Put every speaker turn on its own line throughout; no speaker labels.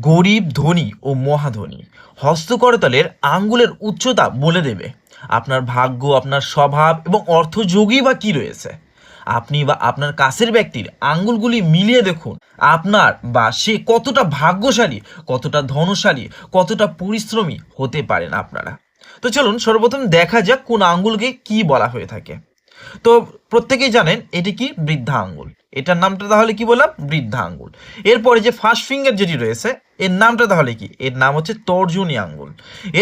গরিব ধনী ও মহাধনী। হস্তকরতলের আঙ্গুলের উচ্চতা বলে দেবে। আপনার ভাগ্য, আপনার স্বভাব এবং অর্থযোগী বা কি রয়েছে? আপনি বা আপনার কাছের ব্যক্তির আঙ্গুলগুলি মিলিয়ে দেখুন। আপনার বা সে কতটা ভাগ্যশালী, কতটা ধনশালী, কতটা পরিশ্রমী হতে পারেন আপনারা। তো চলুন সর্বপ্রথম দেখা যাক কোন আঙ্গুলকে কি বলা হয়ে থাকে। তো প্রত্যেকেই জানেন এটি কি বৃদ্ধা আঙ্গুল। এটার নামটা তাহলে কি বললাম? বৃদ্ধা আঙ্গুল। এরপরে যে ফার্স্ট ফিঙ্গার যেটি রয়েছে, এর নামটা তাহলে কি? এর নাম হচ্ছে তর্জনী আঙ্গুল।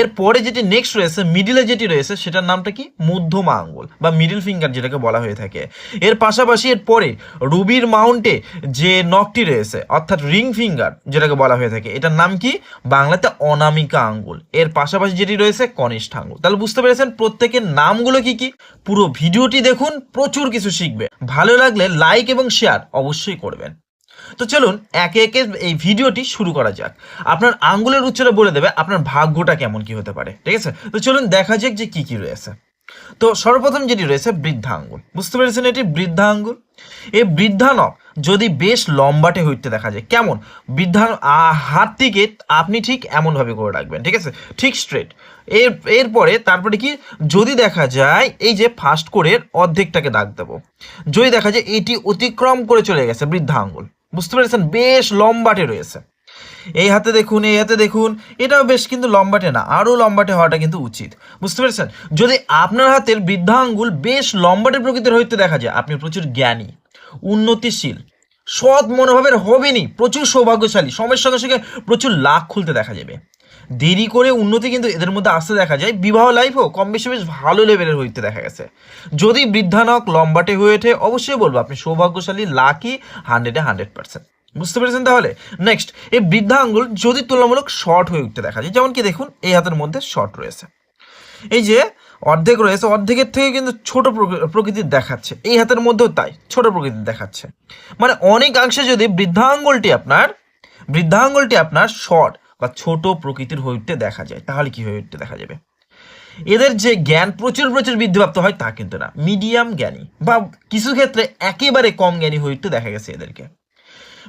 এরপরে যেটি নেক্সট রয়েছে মিডিলে যেটি রয়েছে, সেটার নামটা কি? মধ্যমা আঙ্গুল বা মিডিল ফিঙ্গার যেটাকে বলা হয়ে থাকে। এর পাশাপাশি এর পরে রুবির মাউন্টে যে নখটি রয়েছে, অর্থাৎ রিং ফিঙ্গার যেটাকে বলা হয়ে থাকে, এটার নাম কি? বাংলাতে অনামিকা আঙ্গুল। এর পাশাপাশি যেটি রয়েছে, কনিষ্ঠ আঙ্গুল। তাহলে বুঝতে পেরেছেন প্রত্যেকের নামগুলো কি কি? পুরো ভিডিওটি দেখুন, প্রচুর কিছু শিখবে। ভালো লাগলে লাইক এবং শেয়ার অবশ্যই করবেন। তো চলুন, একে একে এই ভিডিওটি শুরু করা যাক। আপনার আঙ্গুলের উচ্চতা বলে দেবে আপনার ভাগ্যটা কেমন কি হতে পারে, ঠিক আছে? তো চলুন দেখা যাক যে কি কি রয়েছে। তো সর্বপ্রথম যেটি রয়েছে বৃদ্ধাঙ্গুল। বুঝতে পেরেছেন এটি? বৃদ্ধাঙ্গুল। এই বৃদ্ধা নখ যদি বেশ লম্বাটে হইতে দেখা যায়। কেমন? বৃদ্ধা আ- হাতটিকে আপনি ঠিক এমনভাবে করে রাখবেন, ঠিক আছে? ঠিক স্ট্রেট এর, এরপরে তারপরে কি? যদি দেখা যায় এই যে ফার্স্ট কোরের অর্ধেকটাকে দাগ দেবো। যদি দেখা যায় এটি অতিক্রম করে চলে গেছে বৃদ্ধা আঙ্গুল বুঝতে পেরেছেন? বেশ লম্বাটে রয়েছে। এই হাতে দেখুন, এই হাতে দেখুন, এটাও বেশ কিন্তু লম্বাটে না, আরও লম্বাটে হওয়াটা কিন্তু উচিত, বুঝতে পেরেছেন? যদি আপনার হাতের বৃদ্ধা আঙ্গুল বেশ লম্বাটে প্রকৃতির হইতে দেখা যায়, আপনি প্রচুর জ্ঞানী। উন্নতিশীল। সৎ মনোভাবের হবেনই প্রচুর সৌভাগ্যশালী। সময়ের সঙ্গে সঙ্গে প্রচুর লাখ খুলতে দেখা যাবে। দেরি করে উন্নতি কিন্তু এদের মধ্যে আসতে দেখা যায়। বিবাহ লাইফও কম বেশি বেশ ভালো লেভেলের হইতে দেখা গেছে। যদি বৃদ্ধানক লম্বাটে হয়ে ওঠে, অবশ্যই বলব আপনি সৌভাগ্যশালী লাকি হান্ড্রেডে হান্ড্রেড পার্সেন্ট বুঝতে পেরেছেন তাহলে? নেক্সট এই বৃদ্ধা আঙ্গুল যদি তুলনামূলক শর্ট হয়ে উঠতে দেখা যায়, যেমন কি দেখুন, এই হাতের মধ্যে শর্ট রয়েছে। এই যে অর্ধেক রয়েছে, অর্ধেকের থেকে কিন্তু ছোট প্রকৃ- প্রকৃতির দেখাচ্ছে। এই হাতের মধ্যেও তাই, ছোট প্রকৃতির দেখাচ্ছে। মানে অনেকাংশে যদি বৃদ্ধাঙ্গুলটি আপনার বৃদ্ধাঙ্গুলটি আপনার শর্ট বা ছোট প্রকৃতির হয়ে উঠতে দেখা যায়, তাহলে কি হয়ে উঠতে দেখা যাবে? এদের যে জ্ঞান প্রচুর প্রচুর বৃদ্ধিপ্রাপ্ত হয় তা কিন্তু না। মিডিয়াম জ্ঞানী বা কিছু ক্ষেত্রে একেবারে কম জ্ঞানী হয়ে উঠতে দেখা গেছে এদেরকে।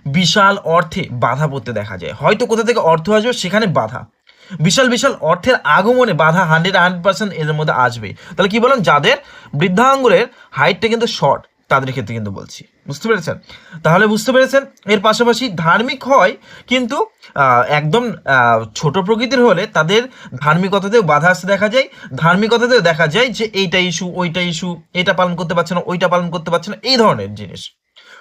বিশাল অর্থে বাধা পড়তে দেখা যায়। হয়তো কোথা থেকে অর্থ আসবে সেখানে বাধা। বিশাল বিশাল অর্থের আগমনে বাধা হান্ড্রেড হান্ড্রেড পার্সেন্ট এদের মধ্যে আসবে তাহলে কি বললাম যাদের বৃদ্ধা আঙ্গুলের হাইটটা কিন্তু শর্ট তাদের ক্ষেত্রে কিন্তু বলছি। বুঝতে পেরেছেন? তাহলে বুঝতে পেরেছেন? এর পাশাপাশি ধার্মিক হয় কিন্তু একদম ছোট প্রকৃতির হলে তাদের ধার্মিকতাতেও বাধা আসতে দেখা যায়। ধার্মিকতাতেও দেখা যায় যে এইটা ইস্যু ওইটা ইস্যু এটা পালন করতে পারছে না, ওইটা পালন করতে পারছে না, এই ধরনের জিনিস।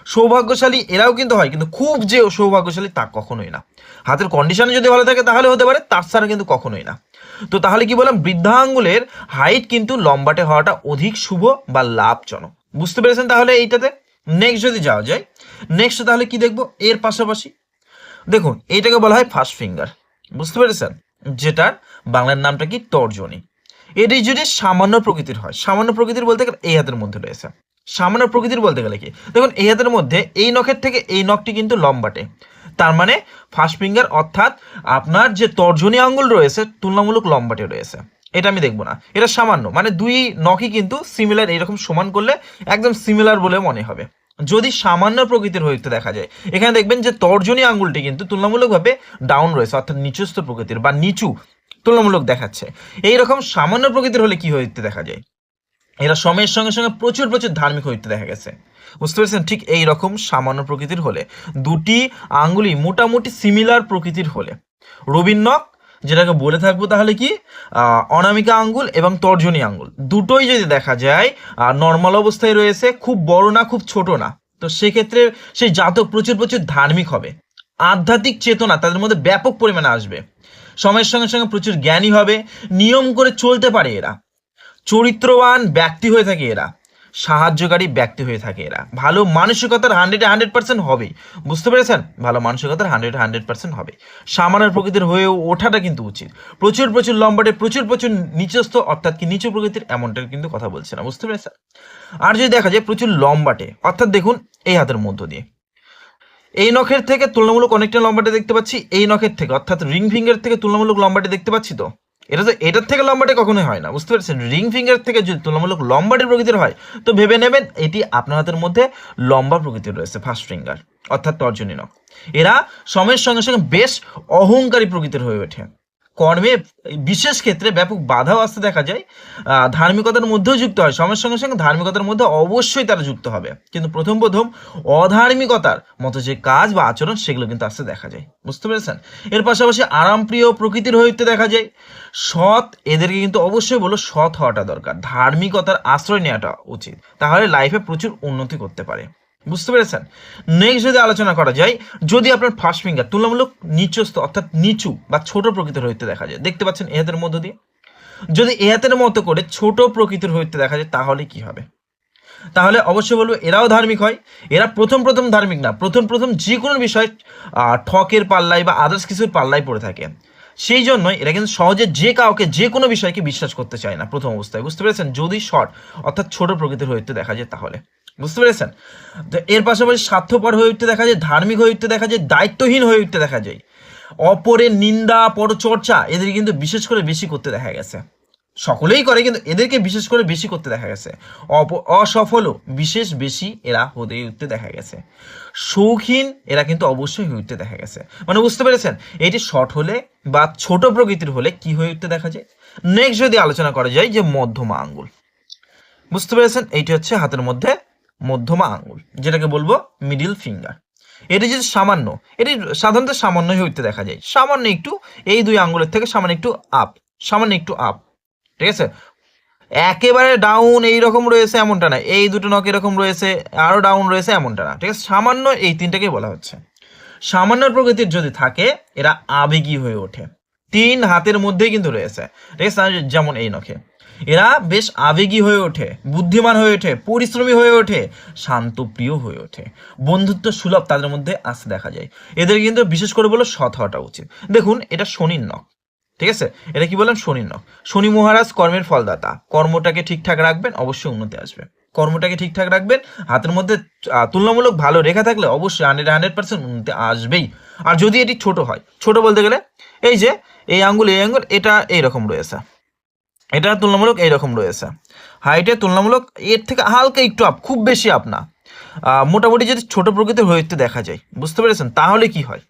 সৌভাগ্যশালী এরাও কিন্তু হয়, কিন্তু খুব যে সৌভাগ্যশালী তা কখনোই না। হাতের কন্ডিশনে যদি ভালো থাকে তাহলে হতে পারে, তার ছাড়া কিন্তু কখনোই না। তো তাহলে কি বললাম বৃদ্ধা আঙ্গুলের হাইট কিন্তু লম্বাটে হওয়াটা অধিক শুভ বা লাভজনক। বুঝতে পেরেছেন তাহলে এইটাতে? নেক্সট যদি যাওয়া যায় নেক্সট তাহলে কি দেখব? এর পাশাপাশি, দেখুন, এইটাকে বলা হয় ফার্স্ট ফিঙ্গার বুঝতে পেরেছেন? যেটার বাংলার নামটা কি? তর্জনী। এটি যদি সামান্য প্রকৃতির হয়, সামান্য প্রকৃতির বলতে এই হাতের মধ্যে রয়েছে। সামান্য প্রকৃতির বলতে গেলে কি? দেখুন, এই হাতের মধ্যে এই নখের থেকে এই নখটি কিন্তু লম্বাটে তার মানে ফার্স্ট ফিঙ্গার অর্থাৎ আপনার যে তর্জনী আঙ্গুল রয়েছে, তুলনামূলক লম্বাটে রয়েছে। এটা আমি দেখব না। এটা সামান্য মানে দুই নখই কিন্তু সিমিলার এইরকম সমান করলে একদম সিমিলার বলে মনে হবে। যদি সামান্য প্রকৃতির হইতে দেখা যায়, এখানে দেখবেন যে তর্জনী আঙ্গুলটি কিন্তু তুলনামূলকভাবে ডাউন রয়েছে, অর্থাৎ নিচস্থ প্রকৃতির বা নিচু তুলনামূলক দেখাচ্ছে। এইরকম সামান্য প্রকৃতির হলে কি হইতে দেখা যায়? এরা সময়ের সঙ্গে সঙ্গে প্রচুর প্রচুর ধার্মিক হইতে দেখা গেছে। বুঝতে পেরেছেন? ঠিক এই রকম সামান্য প্রকৃতির হলে। দুটি আঙ্গুলি মোটামুটি সিমিলার প্রকৃতির হলে। রবীন্দ্রক যেটাকে বলে থাকব তাহলে কি? অনামিকা আঙ্গুল এবং তর্জনী আঙ্গুল। দুটোই যদি দেখা যায় নর্মাল অবস্থায় রয়েছে, খুব বড় না, খুব ছোট না। তো সেক্ষেত্রে সেই জাতক প্রচুর প্রচুর ধার্মিক হবে। আধ্যাত্মিক চেতনা তাদের মধ্যে ব্যাপক পরিমাণে আসবে। সময়ের সঙ্গে সঙ্গে প্রচুর জ্ঞানী হবে। নিয়ম করে চলতে পারে এরা। চরিত্রবান ব্যক্তি হয়ে থাকে এরা। সাহায্যকারী ব্যক্তি হয়ে থাকে এরা। ভালো মানসিকতার হান্ড্রেড হান্ড্রেড পার্সেন্ট হবে। বুঝতে পেরেছেন? ভালো মানসিকতার হান্ড্রেড হান্ড্রেড পার্সেন্ট হবে। সামান্য প্রকৃতির হয়ে ওঠাটা কিন্তু উচিত। প্রচুর প্রচুর লম্বাটে প্রচুর প্রচুর নিচস্থ, অর্থাৎ কি নিচু প্রকৃতির এমনটার কিন্তু কথা বলছে না। বুঝতে পেরেছেন? আর যদি দেখা যায় প্রচুর লম্বাটে, অর্থাৎ দেখুন এই হাতের মধ্য দিয়ে। এই নখের থেকে তুলনামূলক অনেকটা লম্বাটে দেখতে পাচ্ছি, এই নখের থেকে, অর্থাৎ রিং ফিঙ্গার থেকে তুলনামূলক লম্বাটে দেখতে পাচ্ছি তো? এটা তো এটার থেকে লম্বাটে কখনোই হয় না, বুঝতে পারছেন? রিং ফিঙ্গার থেকে যদি তুলনামূলক লম্বাটে প্রকৃতির হয়, তো ভেবে নেবেন এটি আপনার হাতের মধ্যে লম্বা প্রকৃতির রয়েছে ফার্স্ট ফিঙ্গার অর্থাৎ তর্জনী নখ। এরা সময়ের সঙ্গে সঙ্গে বেশ অহংকারী প্রকৃতির হয়ে ওঠে। কর্মে বিশেষ ক্ষেত্রে ব্যাপক বাধাও আসতে দেখা যায়। ধার্মিকতার মধ্যেও যুক্ত হয়। সময়ের সঙ্গে সঙ্গে ধার্মিকতার মধ্যে অবশ্যই তারা যুক্ত হবে। কিন্তু প্রথম প্রথম অধার্মিকতার মতো যে কাজ বা আচরণ, সেগুলো কিন্তু আসতে দেখা যায়। বুঝতে পেরেছেন? এর পাশাপাশি আরামপ্রিয় প্রকৃতির উঠতে দেখা যায়। সৎ এদেরকে কিন্তু অবশ্যই বলো সৎ হওয়াটা দরকার। ধার্মিকতার আশ্রয় নেওয়াটা উচিত। তাহলে লাইফে প্রচুর উন্নতি করতে পারে। বুঝতে পেরেছেন? নেক্সট যদি আলোচনা করা যায়, যদি আপনার ফার্স্ট ফিঙ্গার তুলনামূলক নিচস্থ, অর্থাৎ নিচু বা ছোট প্রকৃতির হইতে দেখা যায়, দেখতে পাচ্ছেন এহাতের মধ্য দিয়ে? যদি এহাতের মতো করে ছোট প্রকৃতির হইতে দেখা যায়, তাহলে কি হবে? তাহলে অবশ্যই বলব, এরাও ধার্মিক হয়, এরা প্রথম প্রথম ধার্মিক না, প্রথম প্রথম যে কোনো বিষয় ঠকের পাল্লায় বা আদার্স কিছুর পাল্লায় পড়ে থাকে। সেই জন্যই এরা কিন্তু সহজে যে কাউকে যে কোনো বিষয়কে বিশ্বাস করতে চায় না, প্রথম অবস্থায়। বুঝতে পেরেছেন? যদি শর্ট অর্থাৎ ছোট প্রকৃতির উঠতে দেখা যায় তাহলে। বুঝতে পেরেছেন? এর পাশাপাশি স্বার্থপর হয়ে উঠতে দেখা যায়, ধার্মিক হয়ে উঠতে দেখা যায়, দায়িত্বহীন হয়ে উঠতে দেখা যায়। অপরের নিন্দা, পরচর্চা এদের কিন্তু বিশেষ করে বেশি করতে দেখা গেছে। সকলেই করে কিন্তু এদেরকে বিশেষ করে বেশি করতে দেখা গেছে। অসফলও বিশেষ বেশি এরা হতে উঠতে দেখা গেছে। শৌখিন এরা কিন্তু অবশ্যই হয়ে উঠতে দেখা গেছে। মানে বুঝতে পেরেছেন? এটি শর্ট হলে বা ছোট প্রকৃতির হলে কি হয়ে উঠতে দেখা যায়? নেক্সট যদি আলোচনা করা যায় যে মধ্যমা আঙ্গুল। বুঝতে পেরেছেন? এইটি হচ্ছে হাতের মধ্যে মধ্যমা আঙুল যেটাকে বলব মিডিল ফিঙ্গার এটি যদি সামান্য, এটি সাধারণত সামান্যই হইতে দেখা যায়। সামান্য একটু, এই দুই আঙুলের থেকে সামান্য একটু আপ সামান্য একটু আপ ঠিক আছে? একেবারে ডাউন এই রকম রয়েছে এমনটা না, এই দুটো নখ এরকম রয়েছে, আরও ডাউন রয়েছে এমনটা না, ঠিক আছে? সামান্য এই তিনটাকেই বলা হচ্ছে। সামান্য প্রকৃতির যদি থাকে, এরা আবেগী হয়ে ওঠে। তিন হাতের মধ্যেই কিন্তু রয়েছে, ঠিক আছে? যেমন এই নখে এরা বেশ আবেগী হয়ে ওঠে, বুদ্ধিমান হয়ে ওঠে, পরিশ্রমী হয়ে ওঠে, শান্তপ্রিয় হয়ে ওঠে। বন্ধুত্ব সুলভ তাদের মধ্যে আসতে দেখা যায়। এদের কিন্তু বিশেষ করে বলো সৎ হওয়াটা উচিত। দেখুন, এটা শনির নখ, ঠিক আছে? এটা কি বললাম? শনির নখ। শনি মহারাজ কর্মের ফলদাতা। কর্মটাকে ঠিকঠাক রাখবেন, অবশ্যই উন্নতি আসবে। কর্মটাকে ঠিকঠাক রাখবেন, হাতের মধ্যে তুলনামূলক ভালো রেখা থাকলে অবশ্যই হান্ড্রেড হান্ড্রেড পার্সেন্ট উন্নতি আসবেই। আর যদি এটি ছোট হয়, ছোট বলতে গেলে, এই যে, এই আঙ্গুল এই আঙ্গুল, এটা এইরকম রয়েছে। এটা তুলনামূলক এইরকম রয়েছে। হাইটে তুলনামূলক এর থেকে হালকা একটু আপ খুব বেশি আপ না। মোটামুটি যদি ছোট প্রকৃতির হইতে দেখা যায়, বুঝতে পেরেছেন? তাহলে কি হয়?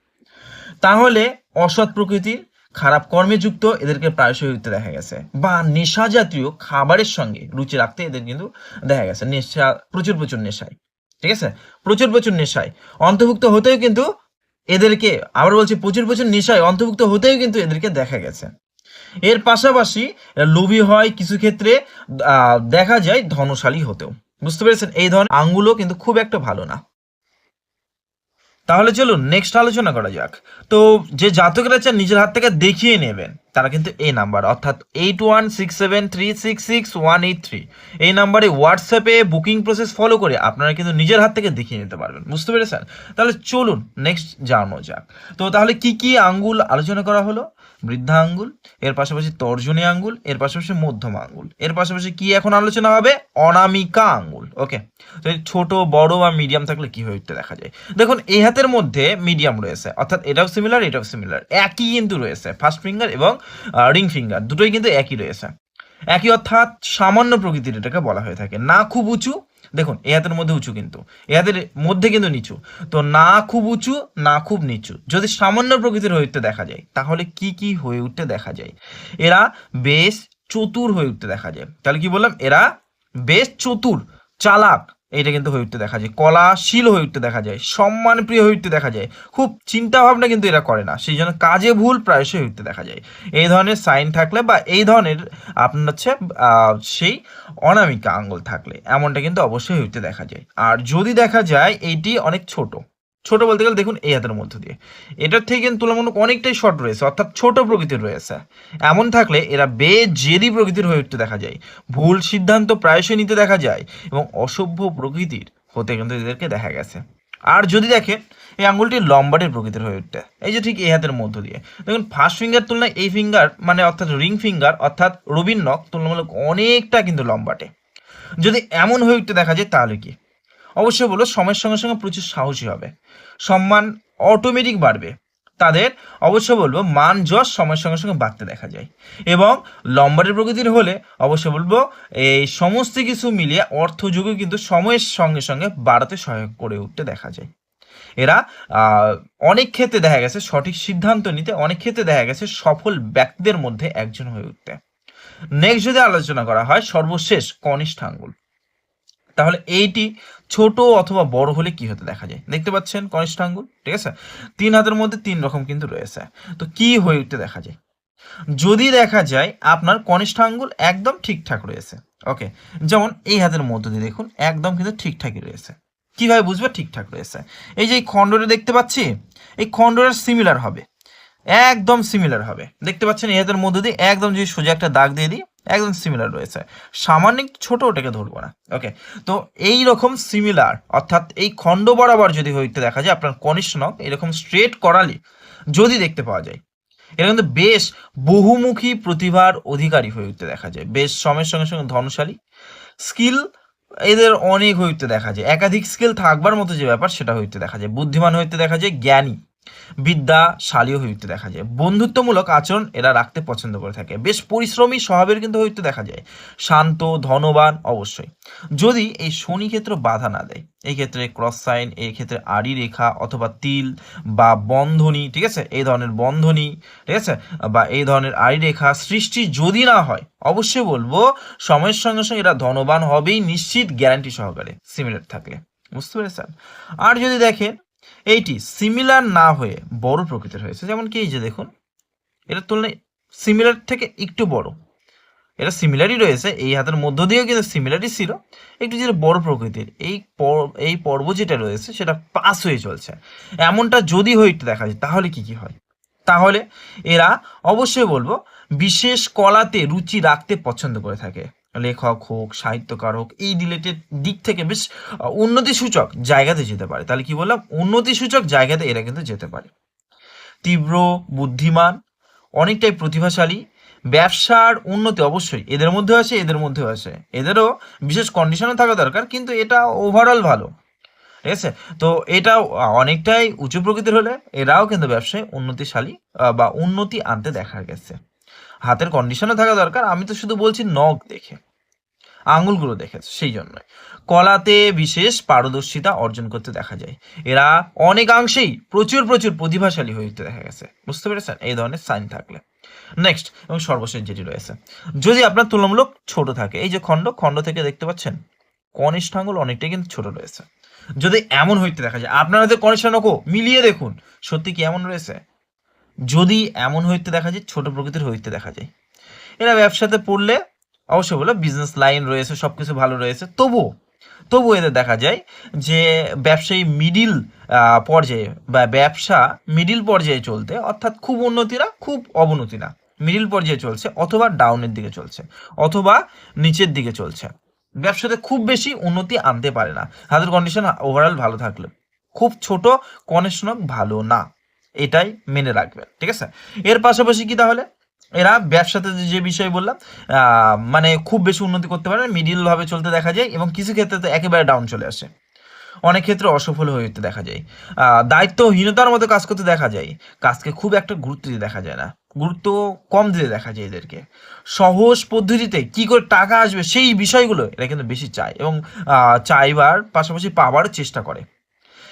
তাহলে অসৎ প্রকৃতির, খারাপ কর্মে যুক্ত এদেরকে প্রায়শই হইতে দেখা গেছে। বা নেশা জাতীয় খাবারের সঙ্গে রুচি রাখতে এদের কিন্তু দেখা গেছে। নেশা, প্রচুর প্রচুর নেশায়। ঠিক আছে? প্রচুর প্রচুর নেশায়। অন্তর্ভুক্ত হতেও কিন্তু এদেরকে, আবার বলছি প্রচুর প্রচুর নেশায় অন্তর্ভুক্ত হতেও কিন্তু এদেরকে দেখা গেছে। এর পাশাপাশি লোভি হয় কিছু ক্ষেত্রে দেখা যায় ধনশালী হতেও। বুঝতে পেরেছেন? এই ধরনের আঙ্গুলও কিন্তু খুব একটা ভালো না। তাহলে চলুন নেক্সট আলোচনা করা যাক। তো যে জাতকেরা চান নিজের হাত থেকে দেখিয়ে নেবেন, তারা কিন্তু এই নাম্বার, অর্থাৎ eight one six seven three six six one eight three এই নাম্বারে হোয়াটসঅ্যাপে বুকিং প্রসেস ফলো করে আপনারা কিন্তু নিজের হাত থেকে দেখিয়ে নিতে পারবেন। বুঝতে পেরেছেন? তাহলে চলুন নেক্সট জানানো যাক। তো তাহলে কি কি আঙ্গুল আলোচনা করা হলো? বৃদ্ধা আঙ্গুল, এর পাশাপাশি তর্জনী আঙ্গুল, এর পাশাপাশি মধ্যম আঙ্গুল, এর পাশাপাশি কি এখন আলোচনা হবে? অনামিকা আঙ্গুল। ওকে, তো ছোট, বড় বা মিডিয়াম থাকলে কি হয়ে উঠতে দেখা যায়? দেখুন, এই হাতের মধ্যে মিডিয়াম রয়েছে, অর্থাৎ এটাও সিমিলার এটাও সিমিলার একই কিন্তু রয়েছে ফার্স্ট ফিঙ্গার এবং রিং ফিঙ্গার দুটোই কিন্তু একই রয়েছে। একই অর্থাৎ সামান্য প্রকৃতির এটাকে বলা হয়ে থাকে। না খুব উঁচু, দেখুন, এ হাতের মধ্যে উঁচু কিন্তু, এ হাতের মধ্যে কিন্তু নিচু। তো না খুব উঁচু, না খুব নিচু। যদি সামান্য প্রকৃতির হয়ে উঠতে দেখা যায়, তাহলে কি কি হয়ে উঠতে দেখা যায়? এরা বেশ চতুর হয়ে উঠতে দেখা যায়। তাহলে কি বললাম? এরা বেশ চতুর, চালাক এটা কিন্তু হয়ে উঠতে দেখা যায়। কলাশীল হয়ে উঠতে দেখা যায় সম্মান প্রিয় হয়ে উঠতে দেখা যায়। খুব চিন্তা ভাবনা কিন্তু এরা করে না, সেই জন্য কাজে ভুল প্রায়শই হয়ে উঠতে দেখা যায়। এই ধরনের সাইন থাকলে বা এই ধরনের আপনার হচ্ছে সেই অনামিকা আঙ্গুল থাকলে, এমনটা কিন্তু অবশ্যই হয়ে উঠতে দেখা যায়। আর যদি দেখা যায় এইটি অনেক ছোট। ছোট বলতে গেলে দেখুন এই হাতের মধ্য দিয়ে। এটার থেকে কিন্তু তুলনামূলক অনেকটাই শর্ট রয়েছে, অর্থাৎ ছোট প্রকৃতির রয়েছে। এমন থাকলে এরা বে বেজেদি প্রকৃতির হয়ে উঠতে দেখা যায়। ভুল সিদ্ধান্ত প্রায়শই নিতে দেখা যায় এবং অসভ্য প্রকৃতির হতে কিন্তু এদেরকে দেখা গেছে। আর যদি দেখেন, এই আঙ্গুলটি লম্বাটের প্রকৃতির হয়ে উঠতে। এই যে ঠিক এই হাতের মধ্য দিয়ে। দেখুন ফার্স্ট ফিঙ্গার তুলনায় এই ফিঙ্গার মানে অর্থাৎ রিং ফিঙ্গার অর্থাৎ রবিন নখ তুলনামূলক অনেকটা কিন্তু লম্বাটে। যদি এমন হয়ে উঠতে দেখা যায়, তাহলে কি? অবশ্যই বলো সময়ের সঙ্গে সঙ্গে প্রচুর সাহসী হবে। সম্মান অটোমেটিক বাড়বে। তাদের অবশ্যই বলব, মান, যশ সময়ের সঙ্গে সঙ্গে বাড়তে দেখা যায়। এবং লম্বাটের প্রকৃতির হলে অবশ্যই বলব, এই সমস্ত কিছু মিলিয়ে অর্থযোগও কিন্তু সময়ের সঙ্গে সঙ্গে বাড়াতে সহায়ক করে উঠতে দেখা যায়। এরা অনেক ক্ষেত্রে দেখা গেছে সঠিক সিদ্ধান্ত নিতে, অনেক ক্ষেত্রে দেখা গেছে সফল ব্যক্তিদের মধ্যে একজন হয়ে উঠতে। নেক্সট যদি আলোচনা করা হয় সর্বশেষ কনিষ্ঠ আঙ্গুল। তাহলে এইটি ছোট অথবা বড় হলে কি হতে দেখা যায়? দেখতে পাচ্ছেন কনিষ্ঠ আঙ্গুল, ঠিক আছে? তিন হাতের মধ্যে তিন রকম কিন্তু রয়েছে। তো কি হয়ে উঠতে দেখা যায়? যদি দেখা যায় আপনার কনিষ্ঠ আঙ্গুল একদম ঠিকঠাক রয়েছে, ওকে? যেমন এই হাতের মধ্য দিয়ে দেখুন, একদম কিন্তু ঠিকঠাকই রয়েছে। কীভাবে বুঝবে? ঠিকঠাক রয়েছে। এই যে এই খণ্ডটা দেখতে পাচ্ছি, এই খণ্ডটা সিমিলার হবে। একদম সিমিলার হবে। দেখতে পাচ্ছেন এই হাতের মধ্য দিয়ে একদম যদি সোজা একটা দাগ দিয়ে দিই একদম সিমিলার রয়েছে। সামান্য ছোট ওটাকে ধরবো না। ওকে তো এই রকম সিমিলার অর্থাৎ এই খণ্ড বরাবর যদি হইতে দেখা যায়, আপনার কনিষ্ঠ নখ এরকম স্ট্রেট করালি যদি দেখতে পাওয়া যায়, এটা কিন্তু বেশ বহুমুখী প্রতিভার অধিকারী হয়ে উঠতে দেখা যায়। বেশ সময়ের সঙ্গে সঙ্গে ধনশালী স্কিল এদের অনেক হইতে দেখা যায়। একাধিক স্কিল থাকবার মতো যে ব্যাপার, সেটা হইতে দেখা যায়। বুদ্ধিমান হইতে দেখা যায়, জ্ঞানী। বিদ্যা শালীয় হইতে দেখা যায়। বন্ধুত্বমূলক আচরণ এরা রাখতে পছন্দ করে থাকে। বেশ পরিশ্রমী স্বভাবের কিন্তু হইতে দেখা যায়। শান্ত, ধনবান অবশ্যই। যদি এই শনি ক্ষেত্র বাধা না দেয়, এই ক্ষেত্রে ক্রস সাইন এই ক্ষেত্রে আড়ি রেখা অথবা তিল বা বন্ধনী, ঠিক আছে? এই ধরনের বন্ধনী, ঠিক আছে? বা এই ধরনের আড়ি রেখা সৃষ্টি যদি না হয়, অবশ্যই বলব সময়ের সঙ্গে সঙ্গে এরা ধনবান হবেই নিশ্চিত গ্যারান্টি সহকারে সিমিলার থাকলে বুঝতে পেরেছেন? আর যদি দেখেন এইটি সিমিলার না হয়ে বড় প্রকৃতির হয়েছে। যেমন কি এই যে দেখুন, এটার তুলনায় সিমিলার থেকে একটু বড়। এটা সিমিলারই রয়েছে, এই হাতের মধ্য দিয়েও কিন্তু সিমিলারই ছিল। একটু যেটা বড় প্রকৃতির, এই এই পর্ব যেটা রয়েছে, সেটা পাস হয়ে চলছে। এমনটা যদি হইতে দেখা যায়, তাহলে কি কি হয়? তাহলে এরা অবশ্যই বলব, বিশেষ কলাতে রুচি রাখতে পছন্দ করে থাকে। লেখক হোক সাহিত্যকার হোক এই রিলেটেড দিক থেকে বেশ আহ, উন্নতি সূচক জায়গাতে যেতে পারে। তাহলে কি বললাম? উন্নতি সূচক জায়গাতে এরা কিন্তু যেতে পারে। তীব্র বুদ্ধিমান অনেকটাই প্রতিভাশালী ব্যবসার উন্নতি অবশ্যই। এদের মধ্যেও আছে এদের মধ্যেও আছে এদেরও বিশেষ কন্ডিশনও থাকা দরকার কিন্তু এটা ওভারঅল ভালো। ঠিক আছে? তো এটা অনেকটাই উঁচু প্রকৃতির হলে এরাও কিন্তু ব্যবসায় উন্নতিশালী বা উন্নতি আনতে দেখা গেছে। হাতের কন্ডিশনও থাকা দরকার। আমি তো শুধু বলছি নখ দেখে, আঙুলগুলো দেখে, সেই জন্য কলাতে বিশেষ পারদর্শিতা অর্জন করতে দেখা যায়। এরা অনেকাংশেই প্রচুর প্রচুর প্রতিভাশালী হয়ে উঠতে দেখা গেছে। বুঝতে পেরেছেন? এই ধরনের সাইন থাকলে। নেক্সট এবং সর্বশেষ যেটি রয়েছে। যদি আপনার তুলনামূলক ছোট থাকে, এই যে খণ্ড খণ্ড থেকে দেখতে পাচ্ছেন, কনিষ্ঠ আঙুল অনেকটাই কিন্তু ছোট রয়েছে। যদি এমন হইতে দেখা যায়, আপনারা যে নখও মিলিয়ে দেখুন, সত্যি কি এমন রয়েছে? যদি এমন হইতে দেখা যায়, ছোট প্রকৃতির হইতে দেখা যায়। এরা ব্যবসাতে পড়লে অবশ্যই বলো বিজনেস লাইন রয়েছে সব কিছু ভালো রয়েছে। তবুও তবু এদের দেখা যায় যে ব্যবসায়ী মিডিল পর্যায়ে বা ব্যবসা মিডিল পর্যায়ে চলতে, অর্থাৎ খুব উন্নতি না খুব অবনতি না। মিডিল পর্যায়ে চলছে অথবা ডাউনের দিকে চলছে, অথবা নিচের দিকে চলছে। ব্যবসাতে খুব বেশি উন্নতি আনতে পারে না। হাতের কন্ডিশন ওভারঅল ভালো থাকলে। খুব ছোট কনেকশনক ভালো না। এটাই মেনে রাখবেন, ঠিক আছে? এর পাশাপাশি কি তাহলে? এরা ব্যবসাতে যে- বিষয় বললাম মানে খুব বেশি উন্নতি করতে পারে মিডিল ভাবে চলতে দেখা যায় এবং কিছু ক্ষেত্রে তো একেবারে ডাউন চলে আসে। অনেক ক্ষেত্রে অসফল হয়ে উঠতে দেখা যায়। দায়িত্বহীনতার মতো কাজ করতে দেখা যায়। কাজকে খুব একটা গুরুত্ব দিতে দেখা যায় না। গুরুত্ব কম দিতে দেখা যায় এদেরকে। সহজ পদ্ধতিতে কি করে টাকা আসবে, সেই বিষয়গুলো এরা কিন্তু বেশি চায় এবং চাইবার পাশাপাশি পাওয়ার চেষ্টা করে।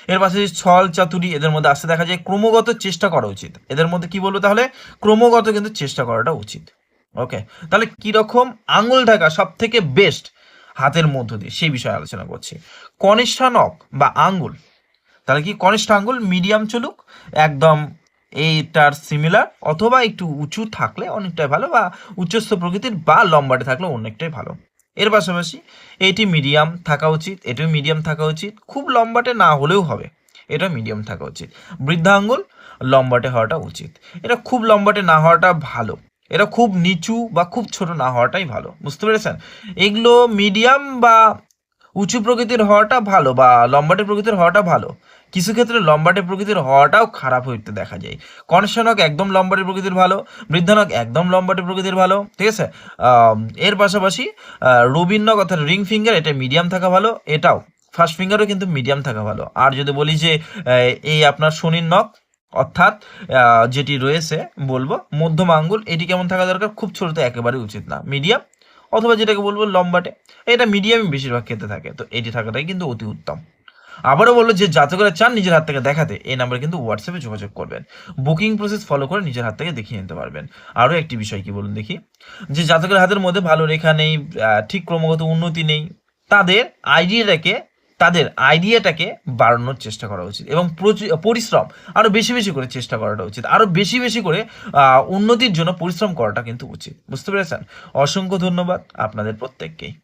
এর পাশাপাশি ছল, চাতুরি এদের মধ্যে আসতে দেখা যায়, ক্রমাগত চেষ্টা করা উচিত। এদের মধ্যে কি বলব তাহলে? ক্রমাগত কিন্তু চেষ্টা করাটা উচিত। ওকে? তাহলে কীরকম আঙুল ঢাকা সব থেকে বেস্ট হাতের মধ্য দিয়ে? সেই বিষয়ে আলোচনা করছি। কনিষ্ঠা বা আঙ্গুল তাহলে কি কনিষ্ঠ আঙ্গুল মিডিয়াম চলুক, একদম এইটার সিমিলার অথবা একটু উঁচু থাকলে অনেকটাই ভালো বা উচ্চস্থ প্রকৃতির বা লম্বাটে থাকলে অনেকটাই ভালো। এর পাশাপাশি এটি মিডিয়াম থাকা উচিত, এটিও মিডিয়াম থাকা উচিত, খুব লম্বাটে না হলেও হবে এটা মিডিয়াম থাকা উচিত। বৃদ্ধাঙ্গুল লম্বাটে হওয়াটা উচিত। এটা খুব লম্বাটে না হওয়াটা ভালো। এটা খুব নিচু বা খুব ছোট না হওয়াটাই ভালো। বুঝতে পেরেছেন? এগুলো মিডিয়াম বা উঁচু প্রকৃতির হওয়াটা ভালো বা লম্বাটে প্রকৃতির হওয়াটা ভালো। কিছু ক্ষেত্রে লম্বাটে প্রকৃতির হওয়াটাও খারাপ হইতে দেখা যায়। কনসনক একদম লম্বাটে প্রকৃতির ভালো বৃদ্ধানক একদম লম্বাটে প্রকৃতির ভালো, ঠিক আছে? এর পাশাপাশি রবীন্দ্রক অর্থাৎ রিং ফিঙ্গার, এটা মিডিয়াম থাকা ভালো, এটাও ফার্স্ট ফিঙ্গারও কিন্তু মিডিয়াম থাকা ভালো। আর যদি বলি যে এই আপনার শনির নখ, অর্থাৎ যেটি রয়েছে, বলব, মধ্যম আঙ্গুল, এটি কেমন থাকা দরকার? খুব ছোট, তো উচিত না। মিডিয়াম অথবা যেটাকে বলব লম্বাটে, এটা মিডিয়ামই বেশিরভাগ খেতে থাকে, তো এটি থাকাটাই কিন্তু অতি উত্তম। আবারও বলল যে জাতকরা চান নিজের হাত থেকে দেখাতে, এই নাম্বারে কিন্তু হোয়াটসঅ্যাপে যোগাযোগ করবেন। বুকিং প্রসেস ফলো করে নিজের হাত থেকে দেখিয়ে নিতে পারবেন। আরও একটি বিষয় কি বলুন দেখি, যে জাতকের হাতের মধ্যে ভালো রেখা নেই ঠিক ক্রমাগত উন্নতি নেই, তাদের আইডিয়াটাকে তাদের আইডিয়াটাকে বাড়ানোর চেষ্টা করা উচিত এবং পরিশ্রম আরও বেশি বেশি করে চেষ্টা করাটা উচিত। আরও বেশি বেশি করে উন্নতির জন্য পরিশ্রম করাটা কিন্তু উচিত। বুঝতে পেরেছেন? অসংখ্য ধন্যবাদ আপনাদের প্রত্যেককেই।